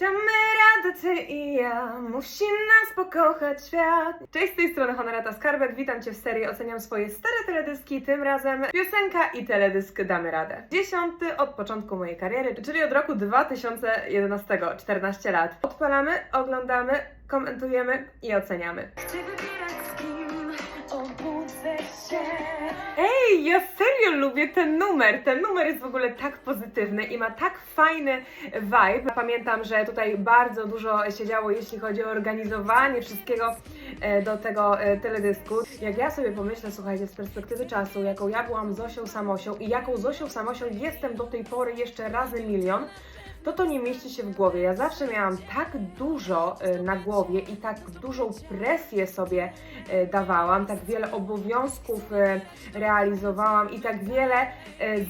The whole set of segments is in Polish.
Damy radę ty i ja, musi nas pokochać świat. Cześć, z tej strony Honorata Skarbek, witam Cię w serii Oceniam swoje stare teledyski, tym razem piosenka i teledysk Damy Radę. Dziesiąty od początku mojej kariery, czyli od roku 2011, 14 lat. Odpalamy, oglądamy, komentujemy i oceniamy. Chcę wybierać z kim obudzę się. Ej, ja serio lubię ten numer. Ten numer jest w ogóle tak pozytywny i ma tak fajny vibe. Pamiętam, że tutaj bardzo dużo się działo, jeśli chodzi o organizowanie wszystkiego e, do tego e, teledysku. Jak ja sobie pomyślę, słuchajcie, z perspektywy czasu, jaką ja byłam Zosią Samosią i jaką Zosią Samosią jestem do tej pory jeszcze razy milion, to to nie mieści się w głowie. Ja zawsze miałam tak dużo e, na głowie i tak dużą presję sobie e, dawałam, tak wiele obowiązków e, realizowałam i tak wiele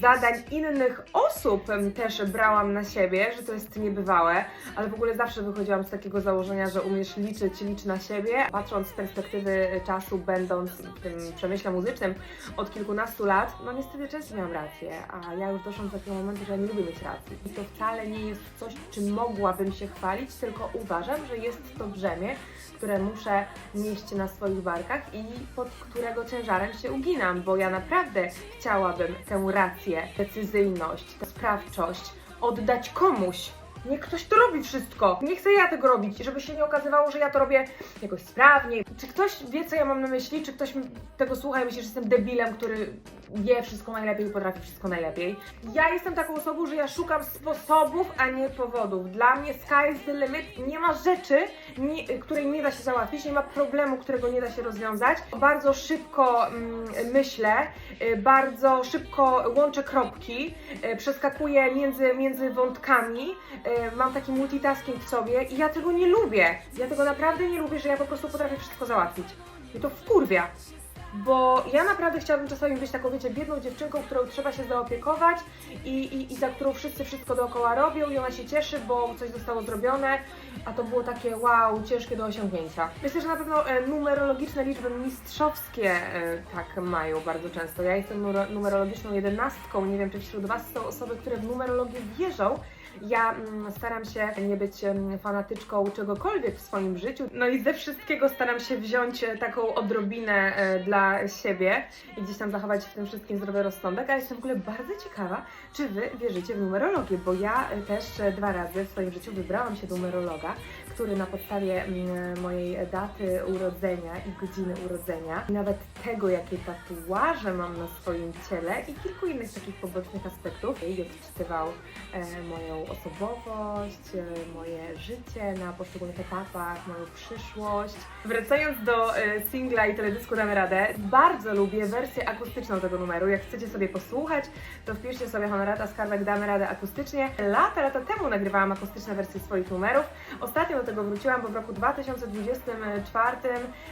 zadań innych osób też brałam na siebie, że to jest niebywałe, ale w ogóle zawsze wychodziłam z takiego założenia, że umiesz liczyć, licz na siebie. Patrząc z perspektywy czasu, będąc w tym przemyśle muzycznym od kilkunastu lat, no niestety często miałam rację, a ja już doszłam do takiego momentu, że ja nie lubię mieć racji. I to wcale nie jest coś, czym mogłabym się chwalić, tylko uważam, że jest to brzemię, które muszę nieść na swoich barkach i pod którego ciężarem się uginam, bo ja naprawdę chciałabym tę rację, decyzyjność, tę sprawczość oddać komuś. Niech ktoś to robi wszystko. Nie chcę ja tego robić, żeby się nie okazywało, że ja to robię jakoś sprawnie. Czy ktoś wie, co ja mam na myśli? Czy ktoś tego słucha i myśli, że jestem debilem, który wie wszystko najlepiej i potrafi wszystko najlepiej? Ja jestem taką osobą, że ja szukam sposobów, a nie powodów. Dla mnie sky is the limit. Nie ma rzeczy, nie, której nie da się załatwić, nie ma problemu, którego nie da się rozwiązać. Bardzo szybko mm, myślę, y, bardzo szybko łączę kropki, y, przeskakuję między, między wątkami, y, mam taki multitasking w sobie i ja tego nie lubię. Ja tego naprawdę nie lubię, że ja po prostu potrafię wszystko załatwić. I to wkurwia. Bo ja naprawdę chciałabym czasami być taką, wiecie, biedną dziewczynką, którą trzeba się zaopiekować i, i, i za którą wszyscy wszystko dookoła robią i ona się cieszy, bo coś zostało zrobione, a to było takie wow, ciężkie do osiągnięcia. Myślę, że na pewno e, numerologiczne liczby mistrzowskie e, tak mają bardzo często. Ja jestem numero- numerologiczną jedenastką, nie wiem, czy wśród Was są osoby, które w numerologię wierzą, ja mm, staram się nie być fanatyczką czegokolwiek w swoim życiu. No i ze wszystkiego staram się wziąć e, taką odrobinę e, dla siebie i gdzieś tam zachować w tym wszystkim zdrowy rozsądek. Ale jestem w ogóle bardzo ciekawa, czy Wy wierzycie w numerologię, bo ja e, też dwa razy w swoim życiu wybrałam się do numerologa, który na podstawie mm, mojej daty urodzenia i godziny urodzenia, nawet tego, jakie tatuaże mam na swoim ciele i kilku innych takich pobocznych aspektów, i odczytywał e, osobowość, e, moje życie na poszczególnych etapach, moją przyszłość. Wracając do e, singla i teledysku Damy Radę, bardzo lubię wersję akustyczną tego numeru. Jak chcecie sobie posłuchać, to wpiszcie sobie Honorata Skarbek Damy Radę akustycznie. Lata, lata temu nagrywałam akustyczne wersje swoich numerów. Ostatnio do tego wróciłam, bo w roku 2024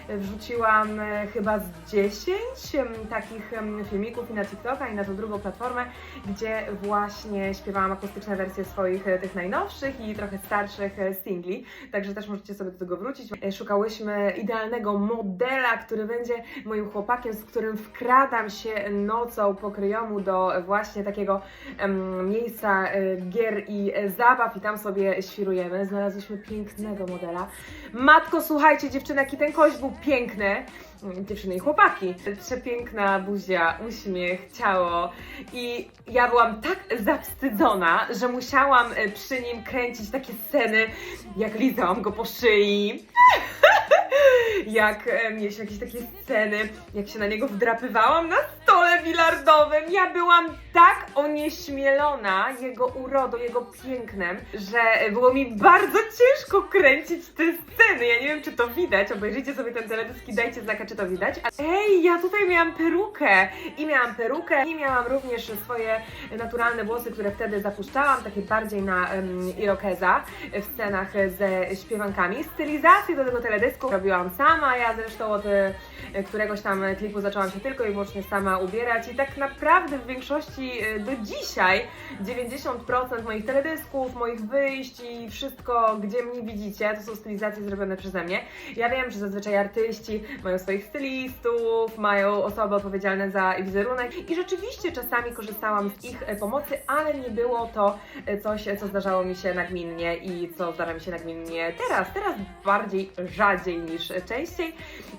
wrzuciłam e, chyba z 10 em, takich filmików i na TikToka i na tą drugą platformę, gdzie właśnie śpiewałam akustyczne wersje swoich e, tych najnowszych i trochę starszych e, singli, także też możecie sobie do tego wrócić. E, Szukałyśmy idealnego modela, który będzie moim chłopakiem, z którym wkradam się nocą po kryjomu do właśnie takiego em, miejsca gier i zabaw i tam sobie świrujemy. Znalazłyśmy pięknego modela. Matko, słuchajcie, dziewczyny, jaki ten kość był piękny. Dziewczyny i chłopaki. Przepiękna buzia, uśmiech, ciało. I ja byłam tak zawstydzona, że musiałam e, przy nim kręcić takie sceny, jak lizałam go po szyi. Jak e, mieliśmy jakieś takie sceny, jak się na niego wdrapywałam na stole bilardowym. Ja byłam tak onieśmielona jego urodą, jego pięknem, że było mi bardzo ciężko kręcić te sceny. Ja nie wiem, czy to widać. Obejrzyjcie sobie ten teledysk i dajcie znaka, czy to widać. A- Ej, ja tutaj miałam perukę i miałam perukę i miałam również swoje naturalne włosy, które wtedy zapuszczałam, takie bardziej na um, irokeza w scenach ze śpiewankami. Stylizację do tego teledysku robiłam sama. Sama. Ja zresztą od e, któregoś tam klipu zaczęłam się tylko i wyłącznie sama ubierać i tak naprawdę w większości e, do dzisiaj 90% moich teledysków, moich wyjść i wszystko, gdzie mnie widzicie, to są stylizacje zrobione przeze mnie. Ja wiem, że zazwyczaj artyści mają swoich stylistów, mają osoby odpowiedzialne za wizerunek i rzeczywiście czasami korzystałam z ich e, pomocy, ale nie było to coś, co zdarzało mi się nagminnie i co zdarza mi się nagminnie teraz. Teraz bardziej rzadziej niż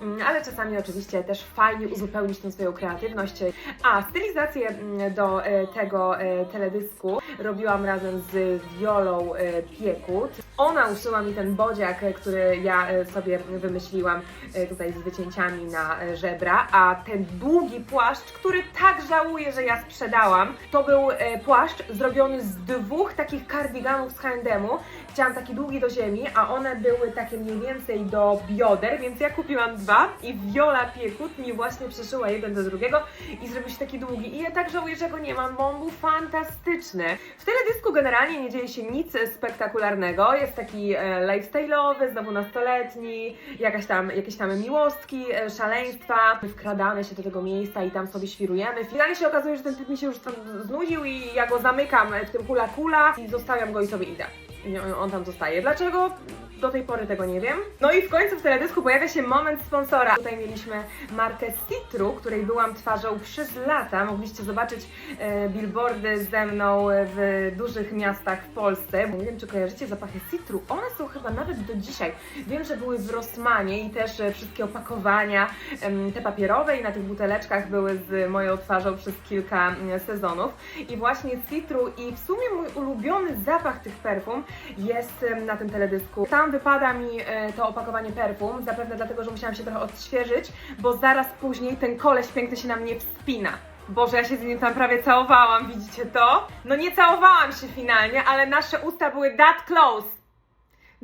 Mm, ale czasami oczywiście też fajnie uzupełnić tą swoją kreatywność. A stylizację mm, do e, tego e, teledysku robiłam razem z Wiolą e, Piekut. Ona uszyła mi ten bodziak, e, który ja e, sobie wymyśliłam e, tutaj z wycięciami na e, żebra, a ten długi płaszcz, który tak żałuję, że ja sprzedałam, to był e, płaszcz zrobiony z dwóch takich kardiganów z H&M-u. Chciałam taki długi do ziemi, a one były takie mniej więcej do bioder, więc ja kupiłam dwa i Viola Piekut mi właśnie przeszyła jeden do drugiego i zrobił się taki długi. I ja tak żałuję, że go nie mam, bo on był fantastyczny. W teledysku generalnie nie dzieje się nic spektakularnego. Jest taki e, lifestyle'owy, znowu nastoletni, jakaś tam, jakieś tam miłostki, e, szaleństwa. Wkradamy się do tego miejsca i tam sobie świrujemy. Finalnie się okazuje, że ten typ mi się już znudził i ja go zamykam w tym hula kula i zostawiam go i sobie idę. On tam zostaje. Dlaczego? Do tej pory tego nie wiem. No i w końcu w teledysku pojawia się moment sponsora. Tutaj mieliśmy markę Citru, której byłam twarzą przez lata. Mogliście zobaczyć e, billboardy ze mną w dużych miastach w Polsce. Nie wiem, czy kojarzycie zapachy Citru. One są chyba nawet do dzisiaj. Wiem, że były w Rossmanie i też e, wszystkie opakowania, te papierowe i na tych buteleczkach były z moją twarzą przez kilka mm, sezonów. I właśnie Citru i w sumie mój ulubiony zapach tych perfum jest na tym teledysku. Tam wypada mi e, to opakowanie perfum, zapewne dlatego, że musiałam się trochę odświeżyć, bo zaraz później ten koleś piękny się na mnie wspina. Boże, ja się z nim tam prawie całowałam, widzicie to? No nie całowałam się finalnie, ale nasze usta były that close.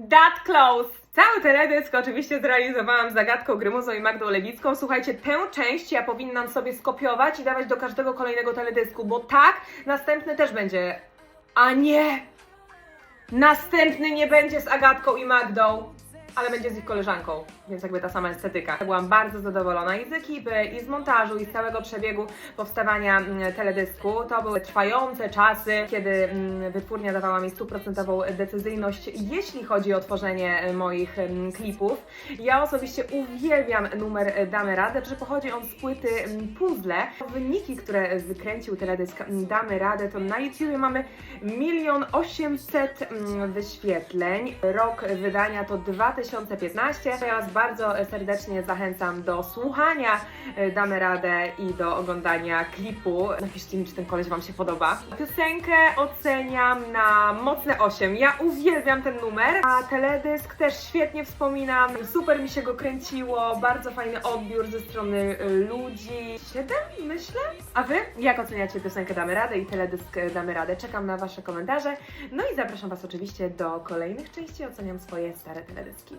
That close! Cały teledysk oczywiście zrealizowałam z Zagadką Grymuzą i Magdą Lewicką. Słuchajcie, tę część ja powinnam sobie skopiować i dawać do każdego kolejnego teledysku, bo tak, następny też będzie. A nie! Następny nie będzie z Agatką i Magdą, ale będzie z ich koleżanką, więc jakby ta sama estetyka. Byłam bardzo zadowolona i z ekipy, i z montażu, i z całego przebiegu powstawania mm, teledysku. To były trwające czasy, kiedy mm, wytwórnia dawała mi stuprocentową decyzyjność, jeśli chodzi o tworzenie e, moich mm, klipów. Ja osobiście uwielbiam numer e, Damy Radę, że pochodzi on z płyty Puzzle. Wyniki, które wykręcił teledysk Damy Radę, to na YouTubie mamy milion osiemset mm, wyświetleń. Rok wydania to 2015. Ja Was bardzo serdecznie zachęcam do słuchania e, Damy Radę i do oglądania klipu. Napiszcie mi, czy ten koleś Wam się podoba. Piosenkę oceniam na mocne 8. Ja uwielbiam ten numer, a teledysk też świetnie wspominam. Super mi się go kręciło, bardzo fajny odbiór ze strony e, ludzi. 7 myślę? A Wy? Jak oceniacie piosenkę Damy Radę i teledysk e, Damy Radę? Czekam na Wasze komentarze. No i zapraszam Was oczywiście do kolejnych części. Oceniam swoje stare teledyski.